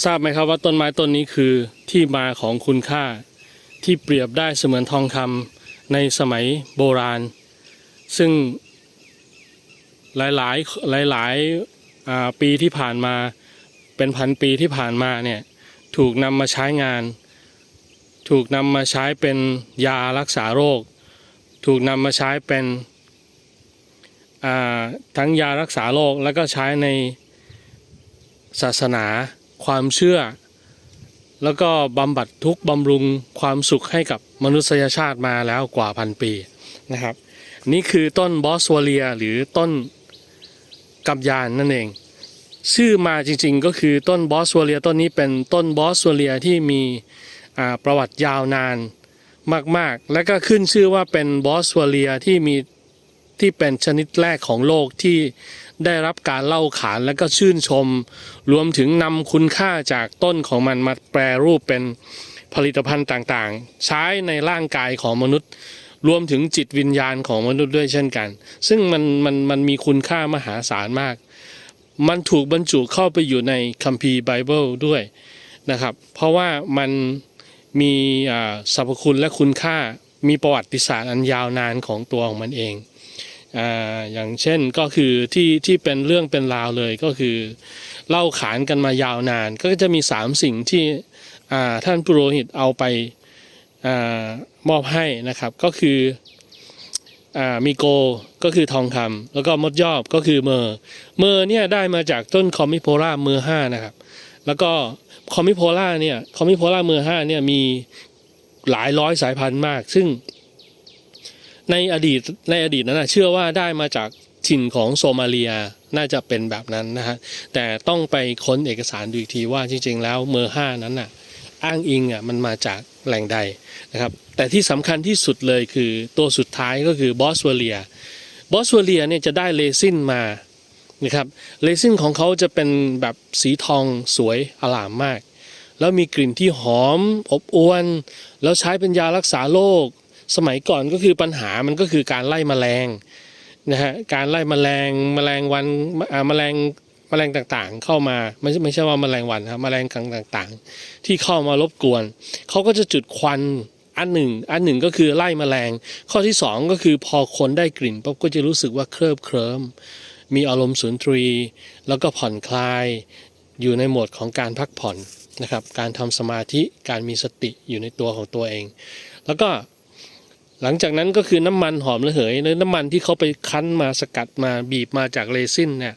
ทราบไหมครับว่าต้นไม้ต้นนี้คือที่มาของคุณค่า ที่เปรียบได้เสมือนทองคำในสมัยโบราณ ซึ่งหลายหลายหลายๆปีที่ผ่านมาเป็นพันปีที่ผ่านมาเนี่ยถูกนำมาใช้งาน ถูกนำมาใช้เป็นยารักษาโรค ถูกนำมาใช้เป็นทั้งยารักษาโรคแล้วก็ใช้ในศาสนา ความเชื่อ แล้วก็บำบัดทุกบำรุงความสุขให้กับมนุษยชาติมาแล้วกว่าพันปีนะครับ นี่คือต้นบอสวเลียหรือต้นกับยานนั่นเอง ชื่อมาจริงๆก็คือต้นบอสวเลียต้นนี้เป็นต้นบอสวเลียที่มีประวัติยาวนานมากๆ และก็ขึ้นชื่อว่าเป็นบอสวเลียที่มีที่เป็นชนิดแรกของโลกที่ ได้รับการเล่าขานและก็ชื่นชม รวมถึงนำคุณค่าจากต้นของมันมาแปรรูปเป็นผลิตภัณฑ์ต่างๆ ใช้ในร่างกายของมนุษย์ รวมถึงจิตวิญญาณของมนุษย์ด้วยเช่นกัน ซึ่งมันมันมันมีคุณค่ามหาศาลมาก มันถูกบรรจุเข้าไปอยู่ในคัมภีร์ไบเบิลด้วยนะครับ เพราะว่ามันมีสรรพคุณและคุณค่ามีประวัติศาสตร์อันยาวนานของตัวของมันเอง อาอย่างเช่นก็คือที่ที่เป็นเรื่องเป็นราวเลยก็คือ เล่าขานกันมายาวนาน ก็จะมีสามสิ่งที่อ่าท่านปุโรหิตเอาไปอามอบให้นะครับก็คืออามีโกก็คือทองคำแล้วก็มดยอบก็คือเมอร์เมอร์เนี่ยได้มาจากต้นคอมมิโพล่าเมอร์ห้านะครับแล้วก็คอมมิโพล่าเนี่ยคอมมิโพล่าเมอร์ห้าเนี่ยมีหลายร้อยสายพันธุ์มาก ซึ่ง ในอดีตในอดีตนั้นนะเชื่อว่าได้มาจากถิ่นของโซมาเลียน่าจะเป็นแบบนั้นนะฮะแต่ต้องไปค้นเอกสารดูอีกทีว่าจริง ๆ แล้วเมอร์ห้านั้นน่ะอ้างอิงอะมันมาจากแหล่งใดนะครับแต่ที่สำคัญที่สุดเลยคือตัวสุดท้ายก็คือบอสเวเลียบอสเวเลียเนี่ยจะได้เลซินมานะครับเลซินของเขาจะเป็นแบบสีทองสวยอลามมาก แล้วมีกลิ่นที่หอมอบอวน แล้วใช้เป็นยารักษาโรค สมัยก่อนก็คือปัญหามันก็คือการไล่แมลงนะฮะการไล่แมลงแมลงวันอ่าแมลงแมลงต่างๆ เข้ามาไม่ใช่ไม่ใช่ว่าแมลงวันครับแมลงต่างๆ ที่เข้ามารบกวนเขาก็จะจุดควันอันหนึ่งอันหนึ่งก็คือไล่แมลง ข้อที่สองก็คือพอคนได้กลิ่นปุ๊บก็จะรู้สึกว่าเคลิบเคลิ้มมีอารมณ์สุนทรี แล้วก็ผ่อนคลายอยู่ในโหมดของการพักผ่อนนะครับการทำสมาธิการมีสติอยู่ในตัวของตัวเอง แล้วก็ หลังจากนั้นก็คือน้ำมันหอมระเหยหรือน้ำมันที่เขาไปคั้นมาสกัดมาบีบมาจากเรซินเนี่ย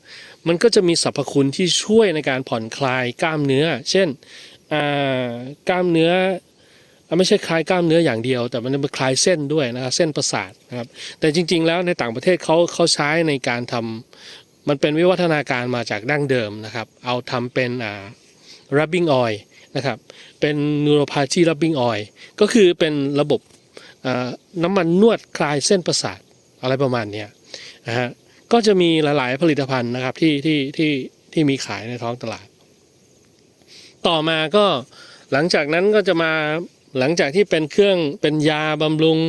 มันก็จะมีสรรพคุณที่ช่วยในการผ่อนคลายกล้ามเนื้อ เช่นกล้ามเนื้อไม่ใช่คลายกล้ามเนื้ออย่างเดียว แต่มันเป็นคลายเส้นด้วยนะครับเส้นประสาทนะครับแต่จริง ๆ แล้วในต่างประเทศเขาเขาใช้ในการทำมันเป็นวิวัฒนาการมาจากดั้งเดิมนะครับ เอาทำเป็นอ่า rubbing oil นะครับเป็น neuropathy rubbing oil ก็คือเป็นระบบ น้ำมันนวดคลายเส้นประสาทอะไรประมาณนี้นะฮะก็จะมีหลาย ๆ ผลิตภัณฑ์นะครับที่ที่ที่ที่มีขายในท้องตลาด ต่อมาก็หลังจากนั้นก็จะมาหลังจากที่เป็นเครื่องเป็นยาบำรุง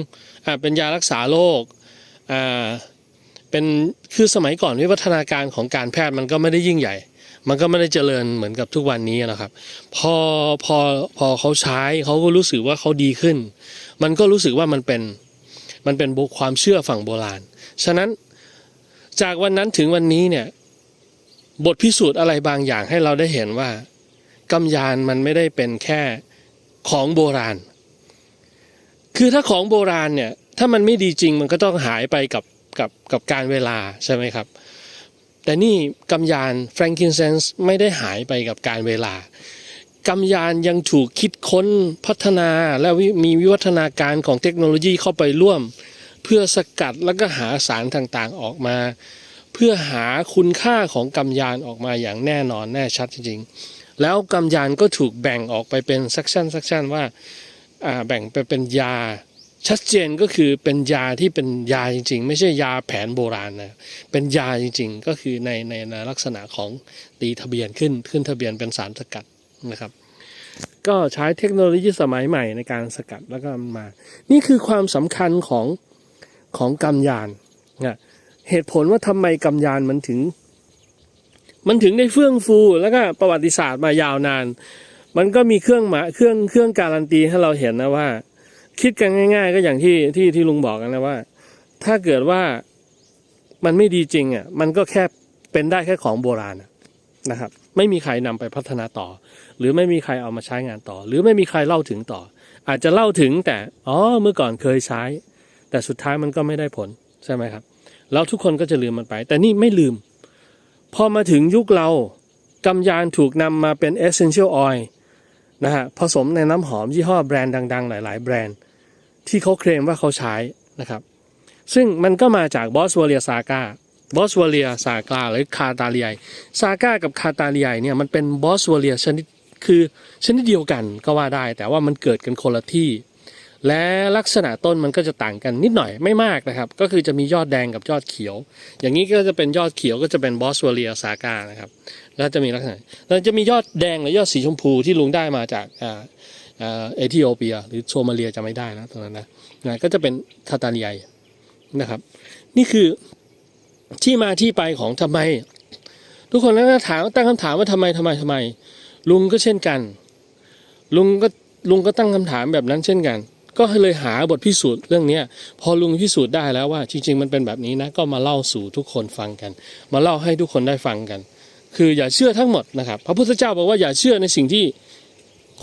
อ่าเป็นยารักษาโรคอ่าเป็นคือสมัยก่อนวิวัฒนาการของการแพทย์มันก็ไม่ได้ยิ่งใหญ่ มันก็ไม่ได้เจริญเหมือนกับทุกวันนี้นะครับ พอพอพอเขาใช้เขาก็รู้สึกว่าเขาดีขึ้น มันก็รู้สึกว่ามันเป็นมันเป็นความเชื่อฝั่งโบราณ ฉะนั้นจากวันนั้นถึงวันนี้เนี่ยบทพิสูจน์อะไรบางอย่างให้เราได้เห็นว่ากำยานมันไม่ได้เป็นแค่ของโบราณ คือถ้าของโบราณเนี่ยถ้ามันไม่ดีจริงมันก็ต้องหายไปกับกับกับการเวลาใช่ไหมครับ แต่นี่กำยานแฟรงกินเซนส์ไม่ได้หายไปกับการเวลา กำยานยังถูกคิดค้นพัฒนาและมีวิวัฒนาการของเทคโนโลยีเข้าไปร่วม เพื่อสกัดแล้วก็หาสารต่างๆออกมา เพื่อหาคุณค่าของกำยานออกมาอย่างแน่นอนแน่ชัดจริงๆ แล้วกำยานก็ถูกแบ่งออกไปเป็นซักชันซักชันว่าแบ่งไปเป็นยาชัดเจนก็คือเป็นยาที่เป็นยาจริง ๆ ไม่ใช่ยาแผนโบราณนะเป็นยาจริง ๆ ก็คือในในลักษณะของตีทะเบียนขึ้นขึ้นทะเบียนเป็นสารสกัด นะครับ ก็ใช้เทคโนโลยีสมัยใหม่ในการสกัดแล้วก็มา นี่คือความสำคัญของของกำยานนะเหตุผลว่าทำไมกำยานมันถึง มันถึงได้เฟื่องฟูแล้วก็ประวัติศาสตร์มายาวนาน มันก็มีเครื่องหมาเครื่องเครื่องการันตีให้เราเห็นนะว่า คิดกันง่าย ๆ ก็อย่างที่ที่ที่ลุงบอกกันนะว่า ถ้าเกิดว่ามันไม่ดีจริงอะมันก็แค่เป็นได้แค่ของโบราณนะครับ ไม่มีใครนำไปพัฒนาต่อ หรือไม่มีใครเอามาใช้งานต่อ หรือไม่มีใครเล่าถึงต่อ อาจจะเล่าถึงแต่อ๋อเมื่อก่อนเคยใช้ แต่สุดท้ายมันก็ไม่ได้ผลใช่ไหมครับแล้วทุกคนก็จะลืมมันไป แต่นี่ไม่ลืม พอมาถึงยุคเรากำยานถูกนำมาเป็น essential oil นะฮะผสมในน้ำหอมยี่ห้อแบรนด์ดัง ๆ หลาย ๆ แบรนด์ ที่เขาเคลมว่าเขาใช้นะครับ ซึ่งมันก็มาจากบอสว a เลียซากาบอสว a เลียซากาหรือคาตาเลียซากากับคาตาเลียเนี่ยมันเป็นบอสว a เลียชนิด คือชนิดเดียวกันก็ว่าได้ แต่ว่ามันเกิดกันคนละที่ และลักษณะต้นมันก็จะต่างกันนิดหน่อยไม่มากนะครับ ก็คือจะมียอดแดงกับยอดเขียว อย่างนี้ก็จะเป็นยอดเขียวก็จะเป็นบอสวเลียซากานะครับ แล้วจะมีลักษณะแล้วจะมียอดแดงหรือยอดสีชมพูที่ลุงได้มาจากอ่าเอธิโอเปีย หรือโซมาเลียจะไม่ได้นะตรงนั้นนะนะก็จะเป็นคาตาเลียนะครับ นี่คือที่มาที่ไปของทำไม ทุกคนแล้วถามตั้งคำถามว่าทำไมทำไมทำไม ลุงก็เช่นกัน ลุงก็ลุงก็ตั้งคำถามแบบนั้นเช่นกัน ก็เลยหาบทพิสูจน์เรื่องเนี้ยพอลุงพิสูจน์ได้แล้วว่า จริง ๆ มันเป็นแบบนี้นะ ก็มาเล่าสู่ทุกคนฟังกัน มาเล่าให้ทุกคนได้ฟังกัน คืออย่าเชื่อทั้งหมดนะครับ พระพุทธเจ้าบอกว่าอย่าเชื่อในสิ่งที่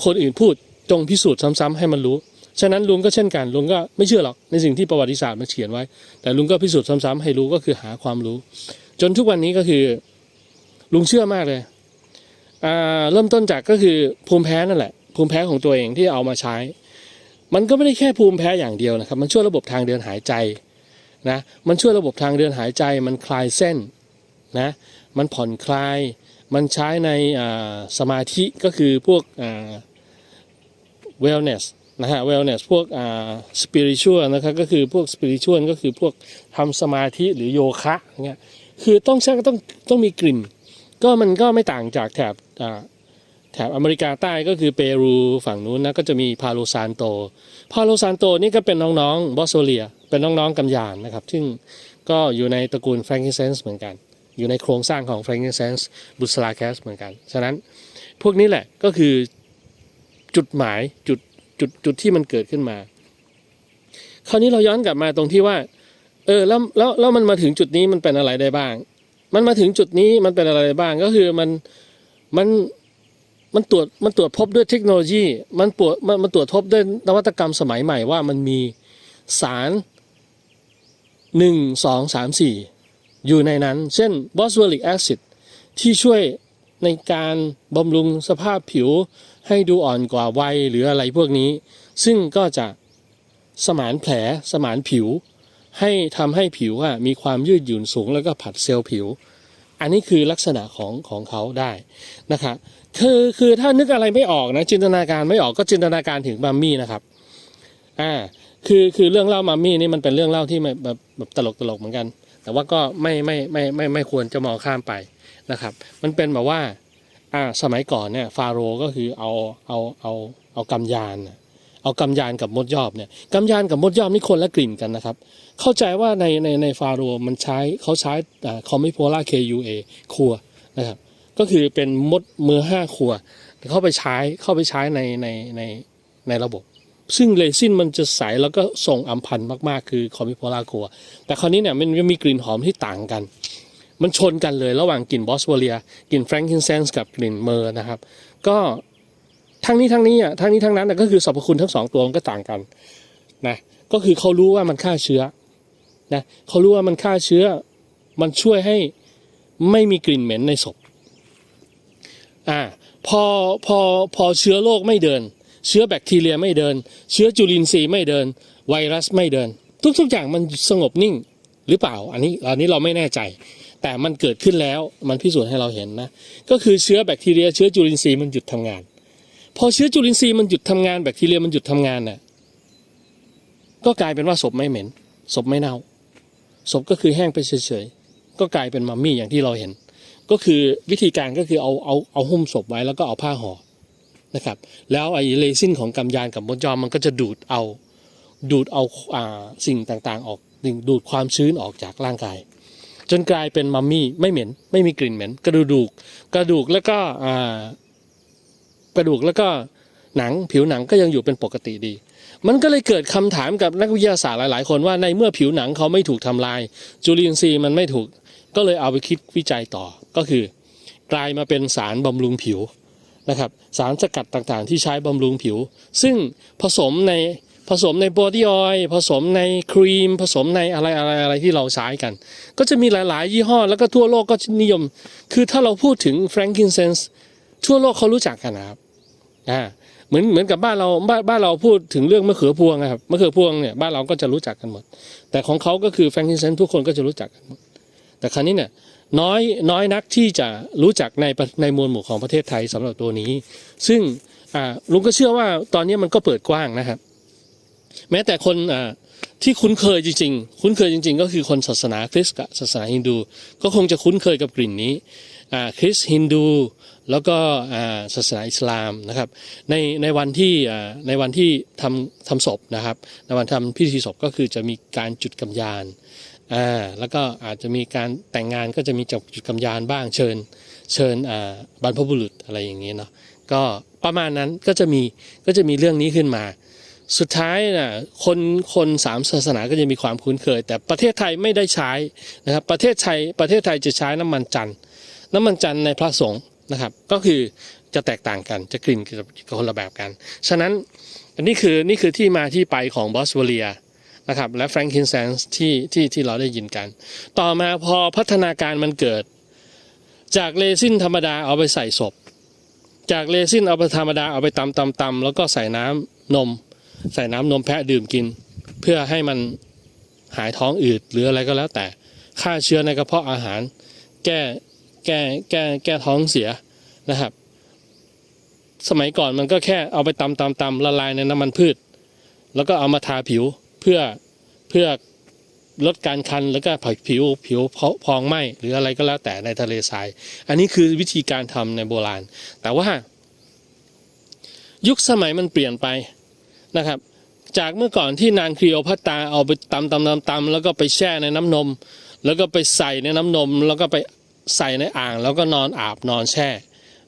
คนอื่นพูดจงพิสูจน์ซ้ำๆให้มันรู้ ฉะนั้นลุงก็เช่นกัน ลุงก็ไม่เชื่อหรอกในสิ่งที่ประวัติศาสตร์มันเขียนไว้ แต่ลุงก็พิสูจน์ซ้ำๆให้รู้ก็คือหาความรู้ จนทุกวันนี้ก็คือ ลุงเชื่อมากเลย เริ่มต้นจากก็คือภูมิแพ้นั่นแหละ ภูมิแพ้ของตัวเองที่เอามาใช้ มันก็ไม่ได้แค่ภูมิแพ้อย่างเดียวนะครับ มันช่วยระบบทางเดินหายใจนะมันช่วยระบบทางเดินหายใจ มันคลายเส้นนะมันผ่อนคลาย มันใช้ในสมาธิก็คือพวก wellness นะฮะ wellness พวก spiritual นะครับก็คือพวก spiritual ก็คือพวกทำสมาธิหรือโยคะอย่างเงี้ยคือต้องใช้ต้องต้องมีกลิ่น ก็มันก็ไม่ต่างจากแถบ แถบอเมริกาใต้ก็คือเปรูฝั่งนู้นนะก็จะมีพาโลซานโต พาโลซานโตนี่ก็เป็นน้องๆบอสโซเลีย เป็นน้องๆกำยานนะครับ ซึ่งก็อยู่ในตระกูลแฟรงกิเซนส์เหมือนกัน อยู่ในโครงสร้างของ frankincense b u s l a c a s เหมือนกัน ฉะนั้นพวกนี้แหละก็คือจุดหมายจุดจุดจุดที่มันเกิดขึ้นมา คราวนี้เราย้อนกลับมาตรงที่ว่า เออแล้วแล้วแล้วมันมาถึงจุดนี้มันเป็นอะไรได้บ้าง มันมาถึงจุดนี้มันเป็นอะไรได้บ้างก็คือมัน มันมันตรวจมันตรวจพบด้วยเทคโนโลยี มันปวดมันมันตรวจพบด้วยนวัตกรรมสมัยใหม่ว่ามันมีสารหนึ่งสองสามสี่อยู่ในนั้น เช่นบอสเวอริกแอซิดที่ช่วยในการบำรุงสภาพผิวให้ดูอ่อนกว่าวัยหรืออะไรพวกนี้ ซึ่งก็จะสมานแผลสมานผิว ให้ทำให้ผิวมีความยืดหยุ่นสูงแล้วก็ผัดเซลล์ผิว อันนี้คือลักษณะของของเขาได้นะครับคือคือถ้านึกอะไรไม่ออกนะจินตนาการไม่ออกก็จินตนาการถึงมัมมี่นะครับอ่าคือคือเรื่องเล่ามัมมี่นี่มันเป็นเรื่องเล่าที่แบบแบบตลกตลกเหมือนกัน แต่ว่าก็ไม่ไม่ไม่ไม่ไม่ควรจะมองข้ามไปนะครับ มันเป็นแบบว่าอ่าสมัยก่อนเนี่ยฟาโรก็คือเอาเอาเอาเอากำยาน เอากำยานกับมดยอบเนี่ยกำยานกับมดยอบนี่คนละกลิ่นกันนะครับ เข้าใจว่าในในในฟาโรมันใช้เขาใช้คอมมิโพล่า KUA ครัวนะครับก็คือเป็นมดมือห้าครัวเข้าไปใช้เข้าไปใช้ในในในในระบบ ซึ่งเลซินมันจะใสแล้วก็ส่งอัมพันธ์มากๆ คือคอมมิโพล่าครัว แต่คราวนี้เนี่ยมันมีกลิ่นหอมที่ต่างกัน มันชนกันเลยระหว่างกลิ่นบอสวเลียกลิ่นแฟรงกินเซนส์กับกลิ่นเมอร์นะครับ ก็ ทั้งนี้ทั้งนี้อะทั้งนี้ทั้งนั้นน่ะก็คือสรรพคุณทั้งสองตัวมันก็ต่างกันนะก็คือเขารู้ว่ามันฆ่าเชื้อนะเขารู้ว่ามันฆ่าเชื้อ มันช่วยให้ไม่มีกลิ่นเหม็นในศพอ่าพอพอพอเชื้อโรคไม่เดิน เชื้อแบคทีเรียไม่เดิน เชื้อจุลินทรีย์ไม่เดิน ไวรัสไม่เดิน ทุกๆอย่างมันสงบนิ่งหรือเปล่า อันนี้อันนี้เราไม่แน่ใจ แต่มันเกิดขึ้นแล้วมันพิสูจน์ให้เราเห็นนะ ก็คือเชื้อแบคทีเรีย เชื้อจุลินทรีย์มันหยุดทำงาน พอเชื้อจุลินทรีย์มันหยุดทำงานแบคทีเรียมันหยุดทำงานน่ะก็กลายเป็นว่าศพไม่เหม็นศพไม่เน่าศพก็คือแห้งไปเฉยๆก็กลายเป็นมัมมี่อย่างที่เราเห็น ก็คือวิธีการก็คือเอาเอาเอาหุ้มศพไว้แล้วก็เอาผ้าห่อนะครับ แล้วไอ้เลซินของกำยานกับมดยอมมันก็จะดูดเอาดูดเอาอ่าสิ่งต่างๆ ออกดูดความชื้นออกจากร่างกาย จนกลายเป็นมัมมี่ไม่เหม็น ไม่มีกลิ่นเหม็น กระดูกกระดูกแล้วก็อ่า กระดูกแล้วก็หนังผิวหนังก็ยังอยู่เป็นปกติดี มันก็เลยเกิดคำถามกับนักวิทยาศาสตร์หลาย ๆ คนว่าในเมื่อผิวหนังเขาไม่ถูกทำลาย จุลินทรีย์มันไม่ถูกก็เลยเอาไปคิดวิจัยต่อก็คือ กลายมาเป็นสารบำรุงผิวนะครับสารสกัดต่างๆ ที่ใช้บำรุงผิว ซึ่งผสมในผสมในบอดี้ออยล์ผสมในครีม ผสมในอะไรอะไรอะไรที่เราใช้กัน ก็จะมีหลาย ๆ ยี่ห้อ แล้วก็ทั่วโลกก็นิยม คือถ้าเราพูดถึงแฟรงกินเซนส์ทั่วโลกเขารู้จักกันนะครับ อ่าเหมือนเหมือนกับบ้านเราบ้านบ้านเราพูดถึงเรื่องมะเขือพวงนะครับมะเขือพวงเนี่ยบ้านเราก็จะรู้จักกันหมด แต่ของเขาก็คือแฟรงกินเซนทุกคนก็จะรู้จักกันหมดแต่ครั้นี้เนี่ยน้อยน้อยนักที่จะรู้จักในในมวลหมู่ของประเทศไทยสำหรับตัวนี้ ซึ่งอ่าลุงก็เชื่อว่าตอนนี้มันก็เปิดกว้างนะครับ แม้แต่คนอ่าที่คุ้นเคยจริงๆ คุ้นเคยจริง ๆ ก็คือคนศาสนาคริสต์กับศาสนาฮินดู ก็คงจะคุ้นเคยกับกลิ่นนี้อ่าคริสต์ฮินดู แล้วก็ศาสนาอิสลามนะครับในในวันที่ในวันที่ทำทำศพนะครับในวันทำพิธีศพก็คือจะมีการจุดกำยานอ่าแล้วก็อาจจะมีการแต่งงานก็จะมีจุดกำยานบ้างเชิญเชิญอ่าบรรพบุรุษอะไรอย่างนี้เนาะก็ประมาณนั้นก็จะมีก็จะมีเรื่องนี้ขึ้นมา สุดท้ายนะคนคนสามศาสนาก็จะมีความคุ้นเคย แต่ประเทศไทยไม่ได้ใช้นะครับประเทศไทยประเทศไทยจะใช้น้ำมันจันทร์น้ำมันจันทร์ในพระสงฆ์ นะครับ ก็คือจะแตกต่างกันจะกลิ่นกับคนละแบบกัน ฉะนั้นนนี้คือนี่คือที่มาที่ไปของบอสวเลียนะครับและแฟรงคินแซนส์ที่ที่ที่เราได้ยินกัน ต่อมาพอพัฒนาการมันเกิด จากเรซินธรรมดาเอาไปใส่ศพ จากเรซินเอาไปธรรมดาเอาไปตำตำตำแล้วก็ใส่น้ำนม ใส่น้ำนมแพะดื่มกิน เพื่อให้มันหายท้องอืดหรืออะไรก็แล้วแต่ฆ่าเชื้อในกระเพาะอาหาร แก้ แก้แก้แก้ท้องเสียนะครับ สมัยก่อนมันก็แค่เอาไปตำตำตำละลายในน้ำมันพืช แล้วก็เอามาทาผิวเพื่อเพื่อลดการคันแล้วก็ผักผิวผิวพองไหมหรืออะไรก็แล้วแต่ในทะเลทราย อันนี้คือวิธีการทำในโบราณ แต่ว่า ยุคสมัยมันเปลี่ยนไปนะครับ จากเมื่อก่อนที่นางครีโอพัตตาเอาไปตำตำตำตำแล้วก็ไปแช่ในน้ำนม แล้วก็ไปใส่ในน้ำนม แล้วก็ไป ใส่ในอ่างแล้วก็นอนอาบนอนแช่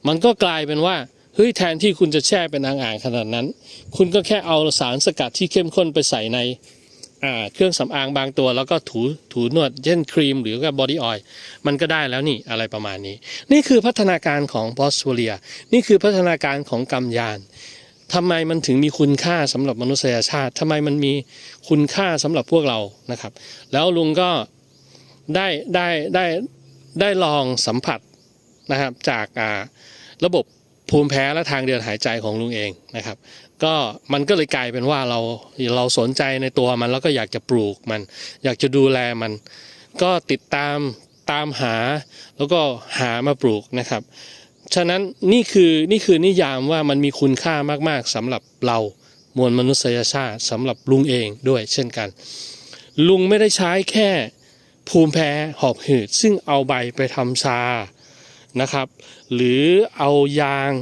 มันก็กลายเป็นว่าเฮ้ยแทนที่คุณจะแช่เป็นอ่างอ่างขนาดนั้น คุณก็แค่เอาสารสกัดที่เข้มข้นไปใส่ในอ่าเครื่องสำอางบางตัวแล้วก็ถูถูนวดเช่นครีมหรือก็บอดี้ออยล์มันก็ได้แล้วนี่อะไรประมาณนี้ นี่คือพัฒนาการของบอสโวเลีย นี่คือพัฒนาการของกำยานทำไมมันถึงมีคุณค่าสำหรับมนุษยชาติทำไมมันมีคุณค่าสำหรับพวกเรานะครับ แล้วลุงก็ได้ได้ได้ ได้ลองสัมผัสนะครับจากระบบภูมิแพ้และทางเดินหายใจของลุงเองนะครับ ก็มันก็เลยกลายเป็นว่าเราเราสนใจในตัวมันแล้วก็อยากจะปลูกมัน อยากจะดูแลมัน ก็ติดตามตามหาแล้วก็หามาปลูกนะครับ ฉะนั้นนี่คือนี่คือนิยามว่ามันมีคุณค่ามากๆสำหรับเรามวลมนุษยชาติสำหรับลุงเองด้วยเช่นกัน ลุงไม่ได้ใช้แค่ ภูมิแพ้หอบหืด ซึ่งเอาใบไปทำชานะครับ หรือเอายาง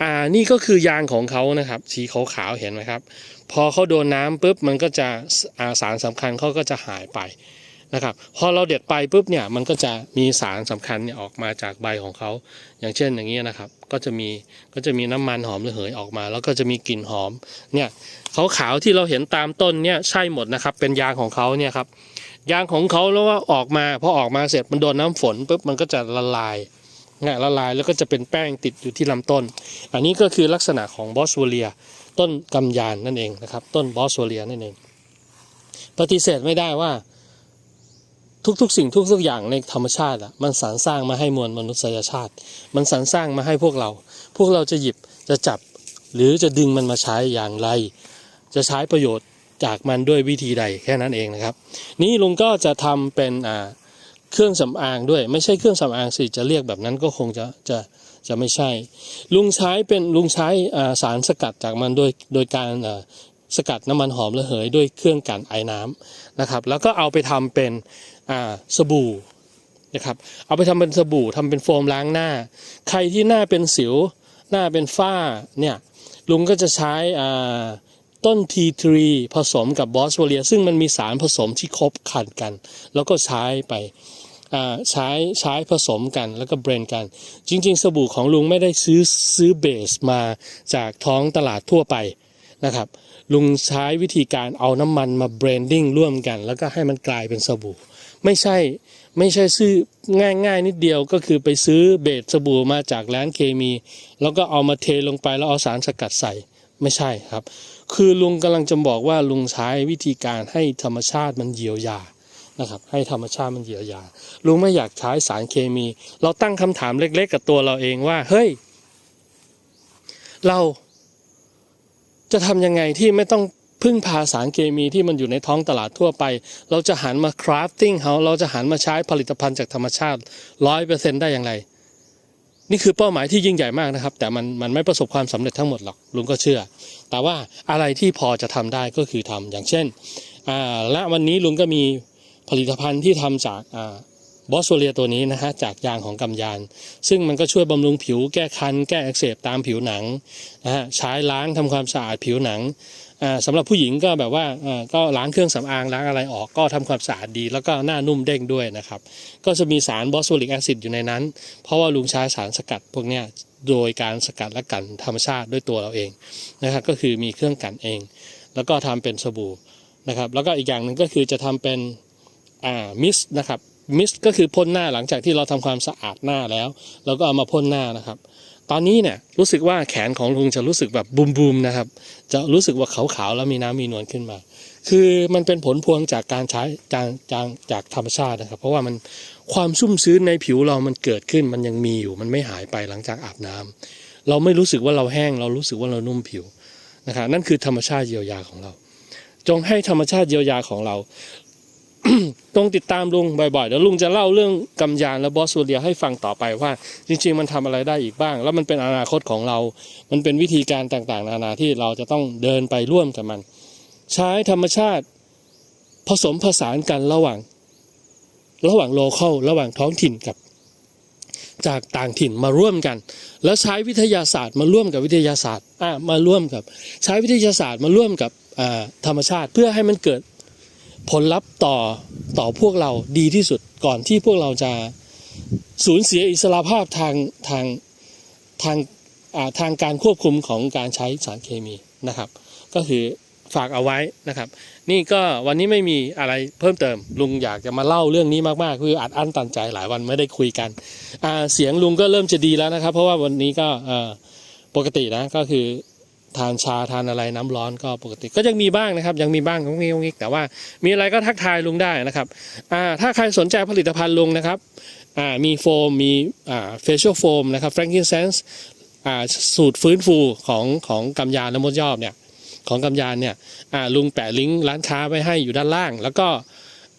อ่านี่ก็คือยางของเขานะครับ สีขาวๆเห็นไหมครับ พอเขาโดนน้ำปุ๊บมันก็จะาสารสำคัญเขาก็จะหายไปนะครับพอเราเด็ดไปปุ๊บเนี่ยมันก็จะมีสารสำคัญเนี่ยออกมาจากใบของเขา อย่างเช่นอย่างนี้นะครับ ก็จะมีก็จะมีน้ำมันหอมระเหยออกมา แล้วก็จะมีกลิ่นหอมเนี่ยขาวๆที่เราเห็นตามต้นเนี่ยใช่หมดนะครับ เป็นยางของเขาเนี่ยครับ ยางของเขาแล้วว่าออกมาพอออกมาเสร็จมันโดนน้ำฝนปุ๊บมันก็จะละลายเนี่ยละลายแล้วก็จะเป็นแป้งติดอยู่ที่ลำต้น อันนี้ก็คือลักษณะของบอสโวเลีย ต้นกำยานนั่นเองนะครับ ต้นบอสโวเลียนั่นเอง ปฏิเสธไม่ได้ว่าทุกๆ สิ่งทุกๆอย่างในธรรมชาติอะมันสรรสร้างมาให้มวลมนุษยชาติ มันสรรสร้างมาให้พวกเรา พวกเราจะหยิบจะจับ หรือจะดึงมันมาใช้อย่างไร จะใช้ประโยชน์ จากมันด้วยวิธีใดแค่นั้นเองนะครับ นี่ลุงก็จะทำเป็นเครื่องสำอางด้วย ไม่ใช่เครื่องสำอางสิจะเรียกแบบนั้นก็คงจะจะจะไม่ใช่ ลุงใช้เป็นลุงใช้สารสกัดจากมันโดยโดยการสกัดน้ำมันหอมระเหยด้วยเครื่องกันไอน้ำนะครับ แล้วก็เอาไปทำเป็นสบู่นะครับ เอาไปทำเป็นสบู่ทำเป็นโฟมล้างหน้า ใครที่หน้าเป็นสิวหน้าเป็นฝ้าเนี่ยลุงก็จะใช้ ต้นทีทรีผสมกับบอสโวเลีย ซึ่งมันมีสารผสมที่ครบขันกัน แล้วก็ใช้ไปใช้ใช้ผสมกันแล้วก็เบรนกัน จริง ๆ สบู่ของลุงไม่ได้ซื้อซื้อเบสมาจากท้องตลาดทั่วไปนะครับ ลุงใช้วิธีการเอาน้ำมันมาเบรนดิ้งร่วมกัน แล้วก็ให้มันกลายเป็นสบู่ ไม่ใช่ไม่ใช่ซื้อง่ายๆ นิดเดียวก็คือไปซื้อเบสสบู่มาจากร้านเคมี แล้วก็เอามาเทลงไปแล้วเอาสารสกัดใส่ไม่ใช่ครับ คือลุงกำลังจะบอกว่าลุงใช้วิธีการให้ธรรมชาติมันเยียวยานะครับ ให้ธรรมชาติมันเยียวยาลุงไม่อยากใช้สารเคมี เราตั้งคำถามเล็ก ๆ กับตัวเราเองว่า เฮ้ย เราจะทำยังไงที่ไม่ต้องพึ่งพาสารเคมีที่มันอยู่ในท้องตลาดทั่วไป เราจะหันมาคราฟติ้งเขาเราจะหันมาใช้ผลิตภัณฑ์จากธรรมชาติร้อยเปอร์เซ็นได้อย่างไร นี่คือเป้าหมายที่ยิ่งใหญ่มากนะครับ แต่มันมันไม่ประสบความสำเร็จทั้งหมดหรอกลุงก็เชื่อ แต่ว่าอะไรที่พอจะทำได้ก็คือทำอย่างเช่นอ่าและวันนี้ลุงก็มีผลิตภัณฑ์ที่ทำจากอ่าบอสโซเลียตัวนี้นะฮะจากยางของกำยาน ซึ่งมันก็ช่วยบำรุงผิวแก้คัน แก้อักเสบตามผิวหนังนะฮะใช้ล้างทำความสะอาดผิวหนัง สำหรับผู้หญิงก็แบบว่าก็ล้างเครื่องสำอางล้างอะไรออกก็ทำความสะอาดดี แล้วก็หน้านุ่มเด้งด้วยนะครับ ก็จะมีสารบอสโฟลิกแอซิดอยู่ในนั้น เพราะว่าลุงใช้สารสกัดพวกเนี้ยโดยการสกัดและกันธรรมชาติด้วยตัวเราเองนะครับก็คือมีเครื่องกันเอง แล้วก็ทำเป็นสบู่นะครับแล้วก็อีกอย่างหนึ่งก็คือจะทำเป็นอ่ามิสนะครับมิสก็คือพ่นหน้าหลังจากที่เราทำความสะอาดหน้าแล้ว เราก็เอามาพ่นหน้านะครับ ตอนนี้เนี่ยรู้สึกว่าแขนของลุงจะรู้สึกแบบบูมๆนะครับ จะรู้สึกว่าขาวๆแล้วมีน้ำมีนวลขึ้นมา คือมันเป็นผลพวงจากการใช้จากจากจากธรรมชาตินะครับ เพราะว่ามันความชุ่มชื้นในผิวเรามันเกิดขึ้นมันยังมีอยู่ มันไม่หายไปหลังจากอาบน้ำเราไม่รู้สึกว่าเราแห้ง เรารู้สึกว่าเรานุ่มผิวนะครับนั่นคือธรรมชาติเยียวยาของเรา จงให้ธรรมชาติเยียวยาของเรา ต้องติดตามลุงบ่อยๆเดี๋ยวลุงจะเล่าเรื่องกำยานและบอสโซเลียให้ฟังต่อไปว่า จริง ๆ มันทำอะไรได้อีกบ้าง แล้วมันเป็นอนาคตของเรา มันเป็นวิธีการต่างๆ นานาที่เราจะต้องเดินไปร่วมกับมัน ใช้ธรรมชาติผสมผสานกันระหว่าง ระหว่างโลเคอลระหว่างท้องถิ่นกับ จากต่างถิ่นมาร่วมกัน แล้วใช้วิทยาศาสตร์มาร่วมกับวิทยาศาสตร์อ่ามาร่วมกับ ใช้วิทยาศาสตร์มาร่วมกับธรรมชาติเพื่อให้มันเกิด ผลลัพธ์ต่อต่อพวกเราดีที่สุดก่อนที่พวกเราจะสูญเสียอิสระภาพทางทางทางทางการควบคุมของการใช้สารเคมีนะครับ ก็คือฝากเอาไว้นะครับ นี่ก็วันนี้ไม่มีอะไรเพิ่มเติม ลุงอยากจะมาเล่าเรื่องนี้มากๆคืออัดอั้นตันใจหลายวันไม่ได้คุยกันเสียงลุงก็เริ่มจะดีแล้วนะครับ เพราะว่าวันนี้ก็ปกตินะก็คือ ทานชาทานอะไรน้ำร้อนก็ปกติก็ยังมีบ้างนะครับ ยังมีบ้างงงงแต่ว่ามีอะไรก็ทักทายลุงได้นะครับอ่าถ้าใครสนใจผลิตภัณฑ์ลุงนะครับอ่ามีโฟมมีอ่าเฟเชียลโฟมนะครับ frankincense อ่าสูตรฟื้นฟูของของกำยานและมดยอบเนี่ยของกำยานเนี่ยอ่าลุงแปะลิงก์ร้านค้าไว้ให้อยู่ด้านล่าง แล้วก็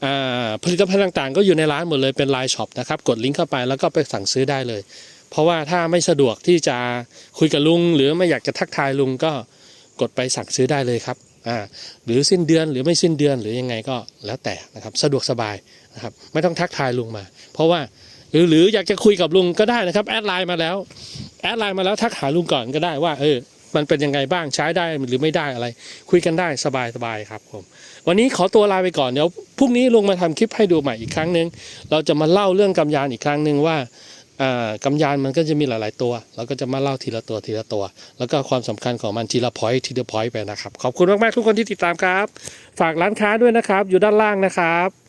อ่าผลิตภัณฑ์ต่างๆ ก็อยู่ในร้านหมดเลยเป็นไลน์ช็อปนะครับ กดลิงก์เข้าไปแล้วก็ไปสั่งซื้อได้เลย เพราะว่าถ้าไม่สะดวกที่จะคุยกับลุง หรือไม่อยากจะทักทายลุงก็กดไปสั่งซื้อได้เลยครับอ่าหรือสิ้นเดือนหรือไม่สิ้นเดือนหรือยังไงก็แล้วแต่นะครับสะดวกสบายนะครับไม่ต้องทักทายลุงมา เพราะว่าหรือหรืออยากจะคุยกับลุงก็ได้นะครับแอดไลน์มาแล้วแอดไลน์มาแล้วทักหาลุงก่อนก็ได้ว่าเออมันเป็นยังไงบ้างใช้ได้หรือไม่ได้อะไร คุยกันได้สบายสบายครับผมวันนี้ขอตัวลาไปก่อนเดี๋ยวพรุ่งนี้ลุงมาทำคลิปให้ดูใหม่อีกครั้งหนึ่งเราจะมาเล่าเรื่องกำยานอีกครั้งหนึ่งว่า กำยานมันก็จะมีหลาย ๆ ตัว เราก็จะมาเล่าทีละตัวทีละตัว แล้วก็ความสำคัญของมันทีละพอยทีละพอยไปนะครับ ขอบคุณมาก ๆ ทุกคนที่ติดตามครับ ฝากร้านค้าด้วยนะครับ อยู่ด้านล่างนะครับ